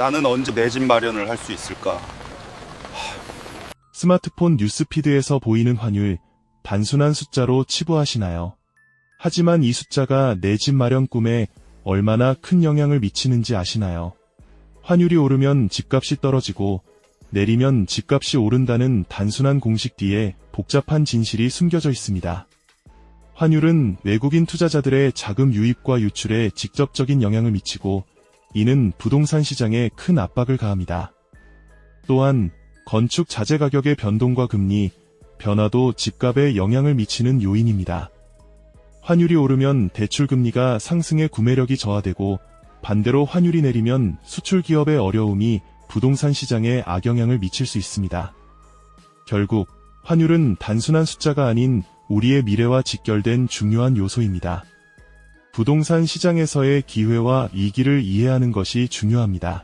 나는 언제 내 집 마련을 할 수 있을까? 스마트폰 뉴스피드에서 보이는 환율, 단순한 숫자로 치부하시나요? 하지만 이 숫자가 내 집 마련 꿈에 얼마나 큰 영향을 미치는지 아시나요? 환율이 오르면 집값이 떨어지고 내리면 집값이 오른다는 단순한 공식 뒤에 복잡한 진실이 숨겨져 있습니다. 환율은 외국인 투자자들의 자금 유입과 유출에 직접적인 영향을 미치고 이는 부동산 시장에 큰 압박을 가합니다. 또한 건축 자재 가격의 변동과 금리, 변화도 집값에 영향을 미치는 요인입니다. 환율이 오르면 대출 금리가 상승해 구매력이 저하되고 반대로 환율이 내리면 수출 기업의 어려움이 부동산 시장에 악영향을 미칠 수 있습니다. 결국 환율은 단순한 숫자가 아닌 우리의 미래와 직결된 중요한 요소입니다. 부동산 시장에서의 기회와 위기를 이해하는 것이 중요합니다.